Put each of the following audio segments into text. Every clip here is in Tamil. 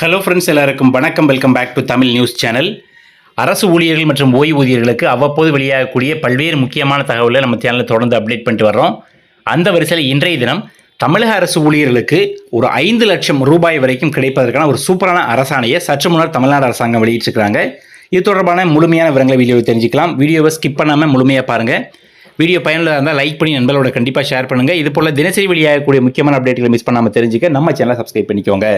ஹலோ ஃப்ரெண்ட்ஸ் எல்லாருக்கும் வணக்கம். Welcome back to Tamil news channel அரசு ஊழியர்கள் மற்றும் ஓய்வூதியர்களுக்கு அவ்வப்போது வெளியாகக்கூடிய பல்வேறு முக்கியமான தகவலை நம்ம சேனலில் தொடர்ந்து அப்டேட் பண்ணிட்டு வர்றோம். அந்த வரிசையில் இன்றைய தினம் தமிழக அரசு ஊழியர்களுக்கு ஒரு ஐந்து லட்சம் ரூபாய் வரைக்கும் கிடைப்பதற்கான ஒரு சூப்பரான அரசாணையை சற்று முன்னர் தமிழ்நாடு அரசாங்கம் வெளியிட்டிருக்கிறாங்க. இது தொடர்பான முழுமையான விவரங்களை வீடியோவை தெரிஞ்சுக்கலாம். வீடியோவை ஸ்கிப் பண்ணாமல் முழுமையாக பாருங்கள் வீடியோ பயனுள்ளதாக இருந்தால் லைக் பண்ணி நண்பர்களோட கண்டிப்பாக ஷேர் பண்ணுங்கள் இது போல் தினசரி வெளியாகக்கூடிய முக்கியமான அப்டேட்களை மிஸ் பண்ணாமல் தெரிஞ்சுக்க நம்ம சேனலை சப்ஸ்கிரைப் பண்ணிக்கோங்க.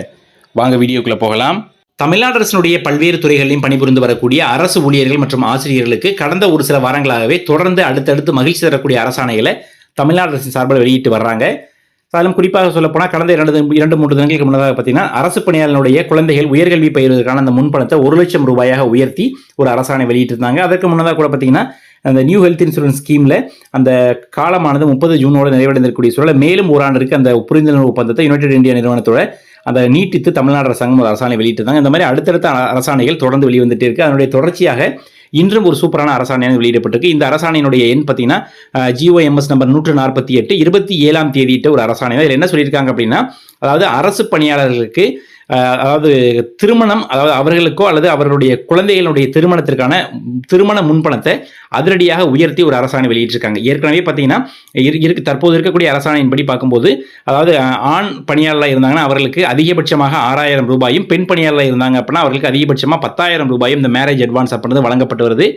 வாங்க வீடியோக்குள்ளே போகலாம். தமிழ்நாடு அரசினுடைய பல்வேறு துறைகளிலும் பணிபுரிந்து வரக்கூடிய அரசு ஊழியர்கள் மற்றும் ஆசிரியர்களுக்கு கடந்த ஒரு சில வாரங்களாகவே தொடர்ந்து அடுத்தடுத்து மகிழ்ச்சி தரக்கூடிய அரசாணைகளை தமிழ்நாடு அரசின் சார்பில் வெளியிட்டு வர்றாங்க. அதிலும் குறிப்பாக சொல்லப்போனால் கடந்த இரண்டு இரண்டு மூன்று தினங்களுக்கு முன்னதாக பார்த்தீங்கன்னா அரசு பணியாளர்களுடைய குழந்தைகள் உயர்கல்வி பயிர்வதற்கான அந்த முன்பணத்தை ஒரு லட்சம் ரூபாயாக உயர்த்தி ஒரு அரசாணை வெளியிட்டிருந்தாங்க. அதற்கு முன்னதாக கூட பார்த்தீங்கன்னா அந்த நியூ ஹெல்த் இன்சூரன்ஸ் ஸ்கீமில் அந்த காலமானது முப்பது ஜூனோடு நிறைவடைந்திருக்கக்கூடிய சூழல மேலும் ஓராண்டிற்கு அந்த புரிந்துணர்வு ஒப்பந்தத்தை யுனைடெட் இந்தியா நிறுவனத்தோட அதை நீட்டித்து தமிழ்நாடு அரசாங்கம் ஒரு அரசாணை வெளியிட்டிருந்தாங்க. இந்த மாதிரி அடுத்தடுத்த அரசாணைகள் தொடர்ந்து வெளிவந்துட்டே இருக்கு. அதனுடைய தொடர்ச்சியாக இன்றும் ஒரு சூப்பரான அரசாணையாக வெளியிடப்பட்டிருக்கு. இந்த அரசாணையினுடைய எண் பார்த்தீங்கன்னா ஜிஓஎம்எஸ் நம்பர் நூற்று நாற்பத்தி எட்டு இருபத்தி ஏழாம் தேதியிட்ட ஒரு அரசாணை தான். இதில் என்ன சொல்லியிருக்காங்க அப்படின்னா அதாவது அரசு பணியாளர்களுக்கு அதாவது திருமணம் அதாவது அவர்களுக்கோ அல்லது அவர்களுடைய குழந்தைகளுடைய திருமணத்திற்கான திருமண முன்பணத்தை அதிரடியாக உயர்த்தி ஒரு அரசாணை வெளியிட்டிருக்காங்க. ஏற்கனவே பார்த்தீங்கன்னா இருக்கு தற்போது இருக்கக்கூடிய அரசாணையின்படி பார்க்கும்போது அதாவது ஆண் பணியாளராக இருந்தாங்கன்னா அவர்களுக்கு அதிகபட்சமாக ஆறாயிரம் ரூபாயும் பெண் பணியாளராக இருந்தாங்க அப்படின்னா அவர்களுக்கு அதிகபட்சமாக பத்தாயிரம் ரூபாயும் இந்த மேரேஜ் அட்வான்ஸ் அப்படின்றது வழங்கப்பட்டு வருது.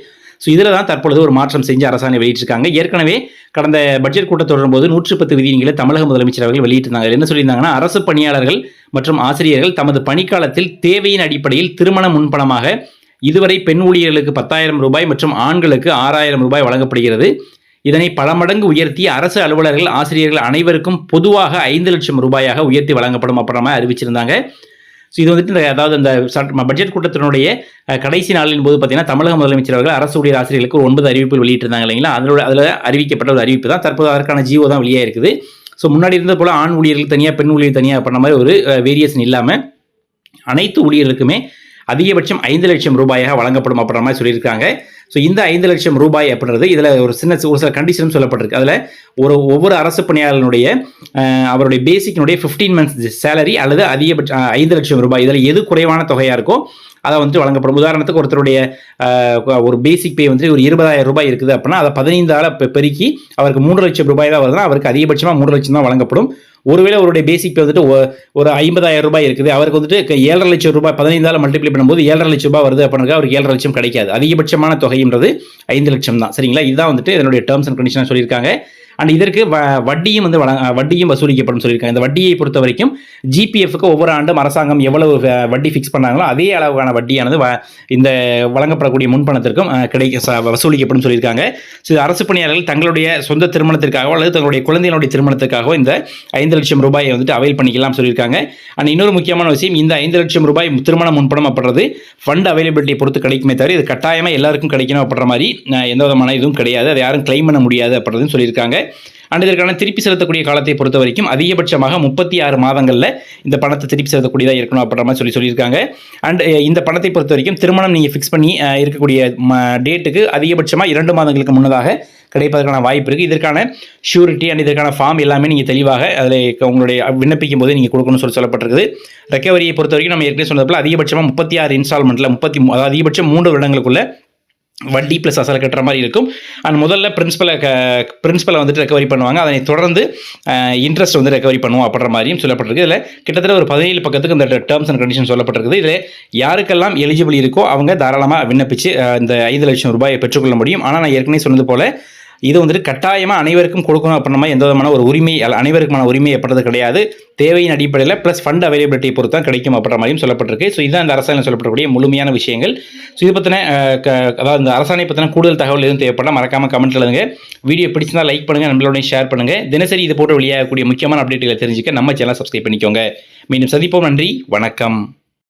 ஸோ இதில் தான் தற்பொழுது ஒரு மாற்றம் செஞ்சு அரசாணை வெளியிட்டிருக்காங்க. ஏற்கனவே கடந்த பட்ஜெட் கூட்டத்தொடரும் போது நூற்று பத்து விதிகளை தமிழக முதலமைச்சர் அவர்கள் வெளியிட்டிருந்தாங்க. என்ன சொல்லியிருந்தாங்கன்னா அரசு பணியாளர்கள் மற்றும் ஆசிரியர்கள் தமது பணிக்காலத்தில் தேவையின் அடிப்படையில் திருமண முன்பணமாக இதுவரை பெண் ஊழியர்களுக்கு பத்தாயிரம் ரூபாய் மற்றும் ஆண்களுக்கு ஆறாயிரம் ரூபாய் வழங்கப்படுகிறது. இதனை பல மடங்கு உயர்த்தி அரசு அலுவலர்கள் ஆசிரியர்கள் அனைவருக்கும் பொதுவாக ஐந்து லட்சம் ரூபாயாக உயர்த்தி வழங்கப்படும் அப்புறமா அறிவிச்சிருந்தாங்க. ஸோ இது வந்துட்டு இந்த அதாவது இந்த பட்ஜெட் கூட்டத்தினுடைய கடைசி நாளின் போது பார்த்தீங்கன்னா தமிழக முதலமைச்சர் அவர்கள் அரசு ஊழியர் ஆசிரியர்களுக்கு ஒரு ஒன்பது அறிவிப்புகள் வெளியிட்டிருந்தாங்க இல்லைங்களா? அதனோட அதில் அறிவிக்கப்பட்ட ஒரு அறிவிப்பு தான். தற்போது அதற்கான ஜியோ தான் வெளியே இருக்குது ஸோ முன்னாடி இருந்தது போல் ஆண் ஊழியர்கள் தனியாக பெண் ஊழியர் தனியாக பண்ண மாதிரி ஒரு வேரியேஷன் இல்லாமல் அனைத்து ஊழியர்களுக்குமே அதிகபட்சம் ஐந்து லட்சம் ரூபாயாக வழங்கப்படும் அப்படின்ற மாதிரி சொல்லியிருக்காங்க. ஸோ இந்த ஐந்து லட்சம் ரூபாய் அப்படின்றது இதில் ஒரு சின்ன ஒரு சில கண்டிஷனும் சொல்லப்பட்டிருக்கு. அதில் ஒரு ஒவ்வொரு அரசு பணியாளனுடைய அவருடைய பேசிக்கினுடைய ஃபிஃப்டீன் மந்த்ஸ் சேலரி அல்லது அதிகபட்சம் ஐந்து லட்சம் ரூபாய். இதில் எது குறைவான தொகையாக இருக்கோ அதை வந்துட்டு வழங்கப்படும். உதாரணத்துக்கு ஒருத்தருடைய ஒரு பேசிக் பே வந்துட்டு ஒரு இருபதாயிரம் ரூபாய் இருக்குது அப்படின்னா அதை பதினைந்தால பெருக்கி அவருக்கு மூன்று லட்சம் ரூபாய் தான் வருதுன்னா அவருக்கு அதிகபட்சமாக மூன்று லட்சம் தான் வழங்கப்படும். ஒருவேளை அவருடைய பேசிக் பே வந்துட்டு ஒரு ஐம்பதாயிரம் ரூபாய் இருக்குது. அவருக்கு வந்துட்டு ஏழரை லட்சம் ரூபாய் பதினைந்தால மல்டிப்ளை பண்ணும்போது ஏழரை லட்சம் ரூபாய் வருது அப்படின்னா அவருக்கு ஏழரை லட்சம் கிடைக்காது. அதிகபட்சமான தொகைன்றது ஐந்து லட்சம் தான். சரிங்களா? இதுதான் வந்துட்டு இதனுடைய டேர்ம்ஸ் அண்ட் கண்டிஷன் சொல்லியிருக்காங்க. அண்ட் இதற்கு வ- வட்டியும் வந்து வழங்க வட்டியும் வசூலிக்கப்படும் சொல்லியிருக்காங்க. இந்த வட்டியை பொறுத்த வரைக்கும் ஜிபிஎஃப்க்கு ஒவ்வொரு ஆண்டும் அரசாங்கம் எவ்வளவு வட்டி ஃபிக்ஸ் பண்ணாங்களோ அதே அளவுக்கான வட்டியானது வ- இந்த வழங்கப்படக்கூடிய முன்பணத்திற்கும் கிடைக்க ச- வசூலிக்கப்படும் சொல்லியிருக்காங்க. ஸோ அரசு பணியாளர்கள் தங்களுடைய சொந்த திருமணத்திற்காகவோ அல்லது தங்களுடைய குழந்தைகளுடைய திருமணத்திற்காகவோ இந்த ஐந்து லட்சம் ரூபாயை வந்துட்டு அவைல் பண்ணிக்கலாம் சொல்லியிருக்காங்க. அண்ட் இன்னொரு முக்கியமான விஷயம் இந்த ஐந்து லட்சம் ரூபாய் திருமண முன்பணம் அப்படின்றது ஃபண்ட் அவைலபிலிட்டி பொறுத்து கிடைக்குமே தவிர இது கட்டாயமாக எல்லாருக்கும் கிடைக்கணும் அப்படின்ற மாதிரி எந்த விதமான இதுவும் கிடையாது. அதை யாரும் கிளைம் பண்ண முடியாது அப்படின்றதும் சொல்லியிருக்காங்க. அண்ட் இதற்கான திருப்பி செலுத்தக்கூடிய காலத்தை பொறுத்த வரைக்கும் அதிகபட்சமாக முப்பத்தி ஆறு மாதங்களில் இந்த பணத்தை திருப்பி செலுத்தக்கூடியதாக இருக்கணும் அப்படின்ற மாதிரி சொல்லி சொல்லியிருக்காங்க. அண்ட் இந்த பணத்தை பொறுத்த வரைக்கும் திருமணம் நீங்கள் ஃபிக்ஸ் பண்ணி இருக்கக்கூடிய டேட்டுக்கு அதிகபட்சமாக இரண்டு மாதங்களுக்கு முன்னதாக கிடைப்பதற்கான வாய்ப்பு இருக்குது இதற்கான ஷூரிட்டி அண்ட் இதற்கான ஃபார்ம் எல்லாமே நீங்கள் தெளிவாக அதில் உங்களுடைய விண்ணப்பிக்கும் போது நீங்கள் கொடுக்கணும்னு சொல்லி சொல்லப்பட்டிருக்குது. ரெக்கவரியை பொறுத்த வரைக்கும் நம்ம ஏற்கனவே சொன்னது அதிகபட்சமாக முப்பத்தி ஆறு இன்ஸ்டால்மெண்ட்டில் முப்பத்தி அதாவது அதிகபட்சம் மூன்று வருடங்களுக்குள்ள வட்டி ப்ளஸ் அசல் கட்டுற மாதிரி இருக்கும். அண்ட் முதல்ல பிரின்ஸ்பலை க பிரின்சிபலை வந்துட்டு ரெக்கவரி பண்ணுவாங்க. அதனை தொடர்ந்து இன்ட்ரெஸ்ட் வந்து ரெக்கவரி பண்ணுவோம் அப்படின்ற மாதிரியும் சொல்லப்பட்டிருக்கு. இதில் கிட்டத்தட்ட ஒரு பதினேழு பக்கத்துக்கு இந்த டேர்ம்ஸ் அண்ட் கண்டிஷன் சொல்லப்பட்டிருக்குது இதில் யாருக்கெல்லாம் எலிஜிபிள் இருக்கோ அவங்க தாராளமாக விண்ணப்பிச்சு இந்த ஐந்து லட்சம் ரூபாயை பெற்றுக்கொள்ள முடியும். ஆனால் நான் ஏற்கனவே சொன்னது போல இது வந்துட்டு கட்டாயமாக அனைவருக்கும் கொடுக்கணும் அப்படின்ற மாதிரி எந்த விதமான ஒரு உரிமை அல்ல அனைவருக்குமான உரிமை எப்பறது கிடையாது. தேவையின் அடிப்படையில் ப்ளஸ் ஃபண்ட் அவைலபிலிட்டியை பொறுத்து தான் கிடைக்கும் அப்படின்ற மாதிரியும் சொல்லப்பட்டிருக்கு. ஸோ இதுதான் இந்த அரசாணை சொல்லப்படக்கூடிய முழுமையான விஷயங்கள். ஸோ இது பற்றின அதாவது இந்த அரசாணை பற்றின கூடுதல் தகவல் எதுவும் தேவைப்பட்டால் மறக்காமல் கமெண்ட் எழுதுங்க. வீடியோ பிடிச்சிருந்தால் லைக் பண்ணுங்கள் நம்மளோட ஷேர் பண்ணுங்கள் தினசரி இது போட்டு வெளியாகக்கூடிய முக்கியமான அப்டேட்டுகளை தெரிஞ்சுக்க நம்ம சேனல் சப்ஸ்கிரைப் பண்ணிக்கோங்க. மீண்டும் சந்திப்போம். நன்றி. வணக்கம்.